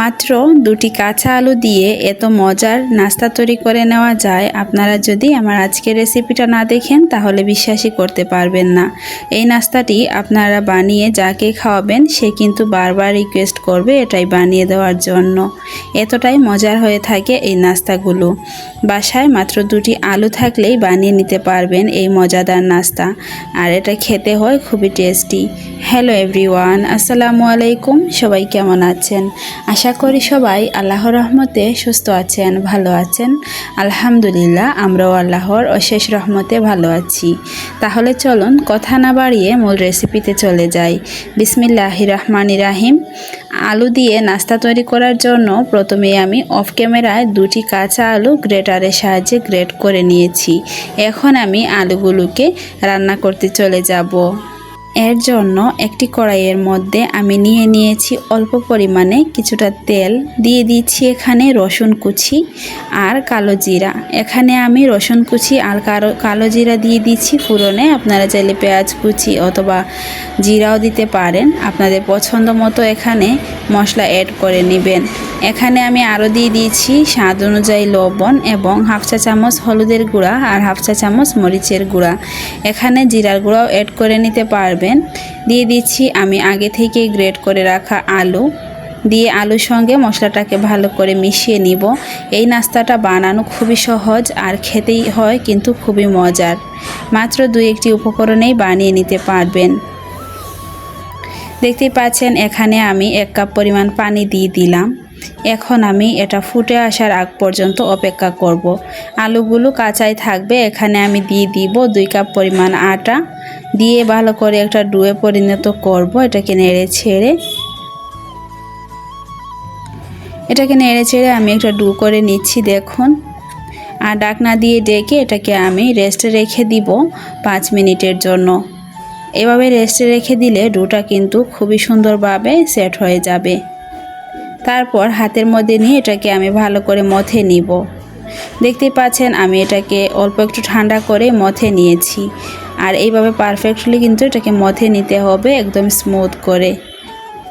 মাত্র দুটি কাঁচা আলু দিয়ে এত মজার নাস্তা তৈরি করে নেওয়া যায়, আপনারা যদি আমার আজকের রেসিপিটা না দেখেন, তাহলে বিশ্বাসই করতে পারবেন না। এই নাস্তাটি আপনারা বানিয়ে যাকে খাওয়াবেন, সে কিন্তু বারবার রিকোয়েস্ট করবে এটাই বানিয়ে দেওয়ার জন্য। এতটাই মজার হয়ে থাকে এই নাস্তাগুলো। বাসায় মাত্র দুটি আলু থাকলেই বানিয়ে নিতে পারবেন এই মজাদার নাস্তা। আর এটা খেতে হয় খুবই টেস্টি হ্যালো এভরিওয়ান আসসালামু আলাইকুম, সবাই কেমন আছেন? করি সবাই আল্লাহর রহমতে সুস্থ আছেন, ভালো আছেন। আলহামদুলিল্লাহ, আমরাও আল্লাহর অশেষ রহমতে ভালো আছি। তাহলে চলুন কথা না বাড়িয়ে মূল রেসিপিতে চলে যাই। বিসমিল্লাহ রহমান রাহিম আলু দিয়ে নাস্তা তৈরি করার জন্য প্রথমে আমি অফ ক্যামেরায় দুটি কাঁচা আলু গ্রেটারের সাহায্যে গ্রেট করে নিয়েছি। এখন আমি আলুগুলোকে রান্না করতে চলে যাব। এর জন্য একটি কড়াইয়ের মধ্যে আমি নিয়ে নিয়েছি অল্প পরিমাণে কিছুটা তেল। দিয়ে দিচ্ছি এখানে রসুন কুচি আর কালো জিরা। এখানে আমি রসুন কুচি আর কালো কালো জিরা দিয়ে দিচ্ছি ফুরনে আপনারা চাইলে পেঁয়াজ কুচি অথবা জিরাও দিতে পারেন। আপনাদের পছন্দ মতো এখানে মশলা অ্যাড করে নেবেন। এখানে আমি আরও দিয়ে দিয়েছি স্বাদ অনুযায়ী লবণ এবং হাফ চা চামচ হলুদের গুঁড়া আর হাফ চা চামচ মরিচের গুঁড়া। এখানে জিরার গুঁড়াও অ্যাড করে নিতে পারবেন। দিয়ে দিচ্ছি আমি আগে থেকে গ্রেট করে রাখা আলু। দিয়ে আলুর সঙ্গে মশলাটাকে ভালো করে মিশিয়ে নিব। এই নাস্তাটা বানানো খুবই সহজ আর খেতেই হয়, কিন্তু খুবই মজার। মাত্র দুই একটি উপকরণেই বানিয়ে নিতে পারবেন। দেখতেই পাচ্ছেন, এখানে আমি এক কাপ পরিমাণ পানি দিয়ে দিলাম। এখন আমি এটা ফুটে আসার আগ পর্যন্ত অপেক্ষা করব। আলুগুলো কাঁচাই থাকবে, এখানে আমি দিয়ে দিব দুই কাপ পরিমাণ আটা। দিয়ে ভালো করে একটা ডুয়ে পরিণত করব। এটাকে নেড়ে ছেড়ে। এটাকে নেড়ে ছেড়ে আমি একটা ডু করে নিচ্ছি, দেখুন। আর ডাকনা দিয়ে ডেকে এটাকে আমি রেস্টে রেখে দিব পাঁচ মিনিটের জন্য। এভাবে রেস্টে রেখে দিলে ডুটা কিন্তু খুবই সুন্দরভাবে সেট হয়ে যাবে। তারপর হাতের মধ্যে নিয়ে এটাকে আমি ভালো করে মথে নিব। দেখতে পাচ্ছেন, আমি এটাকে অল্প একটু ঠান্ডা করে মথে নিয়েছি। আর এইভাবে পারফেক্টলি কিন্তু এটাকে মথে নিতে হবে একদম স্মুথ করে।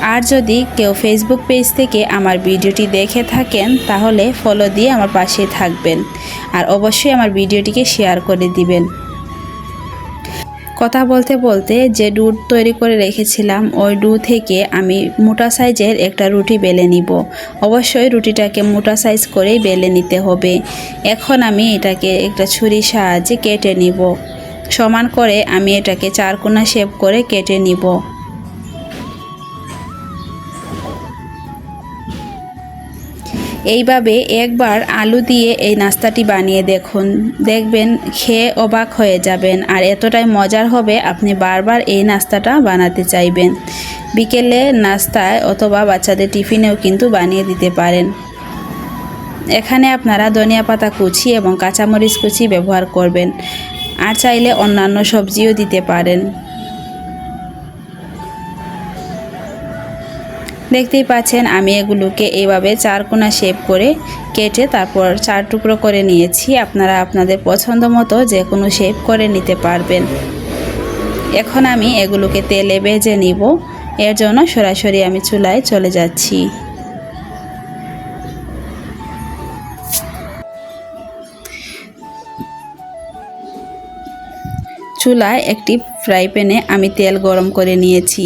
আর যদি কেউ ফেসবুক পেজ থেকে আমার ভিডিওটি দেখে থাকেন, তাহলে ফলো দিয়ে আমার পাশে থাকবেন। আর অবশ্যই আমার ভিডিওটিকে শেয়ার করে দিবেন। কথা বলতে বলতে যে দুধ তৈরি করে রেখেছিলাম, ওই ডু থেকে আমি মোটা সাইজের একটা রুটি বেলে নিব। অবশ্যই রুটিটাকে মোটা সাইজ করেই বেলে নিতে হবে। এখন আমি এটাকে একটা ছুরির সাহায্যে কেটে নিব। সমান করে আমি এটাকে চারকোনা শেপ করে কেটে নিব। এইভাবে একবার আলু দিয়ে এই নাস্তাটি বানিয়ে দেখুন। দেখবেন খেয়ে অবাক হয়ে যাবেন। আর এতটাই মজার হবে আপনি বারবার এই নাস্তাটা বানাতে চাইবেন। বিকেলে নাস্তায় অথবা বাচ্চাদের টিফিনেও কিন্তু বানিয়ে দিতে পারেন। এখানে আপনারা ধনিয়া পাতা কুচি এবং কাঁচামরিচ কুচি ব্যবহার করবেন। আর চাইলে অন্যান্য সবজিও দিতে পারেন। দেখতেই পাচ্ছেন, আমি এগুলোকে এইভাবে চারকোনা শেপ করে কেটে তারপর চার টুকরো করে নিয়েছি। আপনারা আপনাদের পছন্দ মতো যে কোনো শেপ করে নিতে পারবেন। এখন আমি এগুলোকে তেলে ভেজে নিব। এর জন্য সরাসরি আমি চুলায় চলে যাচ্ছি। চুলায় একটি ফ্রাই প্যানে আমি তেল গরম করে নিয়েছি।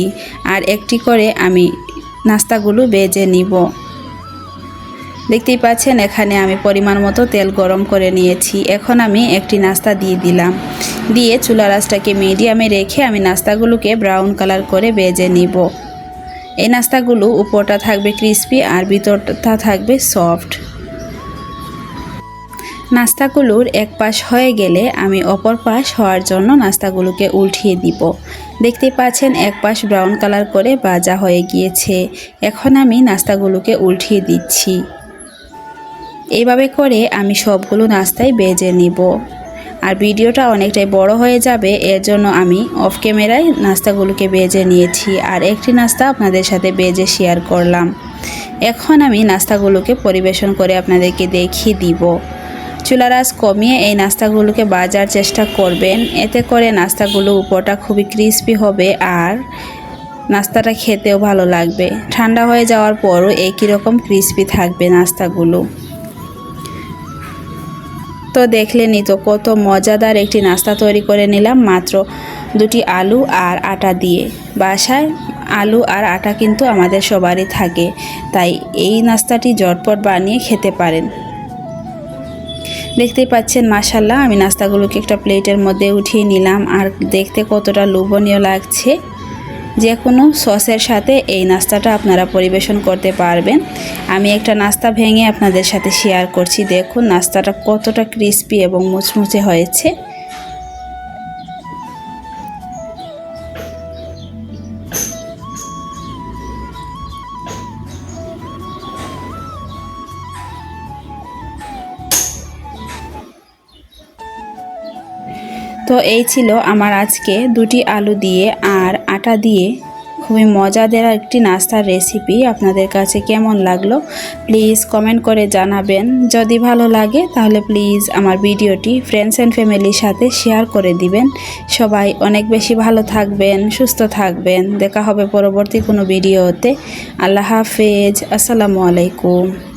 আর একটি করে আমি নাস্তাগুলো বেজে নিব। দেখতেই পাচ্ছেন, এখানে আমি পরিমাণ মতো তেল গরম করে নিয়েছি। এখন আমি একটি নাস্তা দিয়ে দিলাম। দিয়ে চুলা রাসটাকে মিডিয়ামে রেখে আমি নাস্তাগুলোকে ব্রাউন কালার করে বেজে নিব। এই নাস্তাগুলো উপরটা থাকবে ক্রিস্পি আর ভিতরটা থাকবে সফট। নাস্তাগুলোর এক পাশ হয়ে গেলে আমি অপর পাশ হওয়ার জন্য নাস্তাগুলোকে উল্টিয়ে দিব। দেখতে পাচ্ছেন এক পাশ ব্রাউন কালার করে ভাজা হয়ে গিয়েছে। এখন আমি নাস্তাগুলোকে উল্টিয়ে দিচ্ছি। এইভাবে করে আমি সবগুলো নাস্তায় বেজে নিব। আর ভিডিওটা অনেকটাই বড় হয়ে যাবে, এর জন্য আমি অফ ক্যামেরায় নাস্তাগুলোকে বেজে নিয়েছি আর একটি নাস্তা আপনাদের সাথে বেজে শেয়ার করলাম। এখন আমি নাস্তাগুলোকে পরিবেশন করে আপনাদেরকে দেখিয়ে দিব। চুলার আঁচ কমিয়ে এই নাস্তাগুলোকে বাজার চেষ্টা করবেন। এতে করে নাস্তাগুলো উপরটা খুবই ক্রিস্পি হবে আর নাস্তাটা খেতেও ভালো লাগবে। ঠান্ডা হয়ে যাওয়ার পরও একই রকম ক্রিস্পি থাকবে নাস্তাগুলো। তো দেখলেনই তো, কত মজাদার একটি নাস্তা তৈরি করে নিলাম মাত্র দুটি আলু আর আটা দিয়ে। বাসায় আলু আর আটা কিন্তু আমাদের সবারই থাকে, তাই এই নাস্তাটি জটপট বানিয়ে খেতে পারেন। দেখতেই পাচ্ছেন মাসাল্লাহ আমি নাস্তাগুলোকে একটা প্লেটের মধ্যে উঠিয়ে নিলাম। আর দেখতে কতটা লোভনীয় লাগছে যে কোনো সসের সাথে এই নাস্তাটা আপনারা পরিবেশন করতে পারবেন। আমি একটা নাস্তা ভেঙে আপনাদের সাথে শেয়ার করছি। দেখুন, নাস্তাটা কতটা ক্রিস্পি এবং মুচমুচে হয়েছে। তো এই ছিল আমার আজকে দুটি আলু দিয়ে আর আটা দিয়ে। খুবই মজা মজাদার একটি নাস্তার রেসিপি আপনাদের কাছে কেমন লাগল? প্লিজ কমেন্ট করে জানাবেন। যদি ভালো লাগে, তাহলে প্লিজ আমার ভিডিওটি ফ্রেন্ডস অ্যান্ড ফ্যামিলির সাথে শেয়ার করে দিবেন। সবাই অনেক বেশি ভালো থাকবেন, সুস্থ থাকবেন। দেখা হবে পরবর্তী কোনো ভিডিওতে। আল্লাহ হাফেজ। আসসালামু আলাইকুম।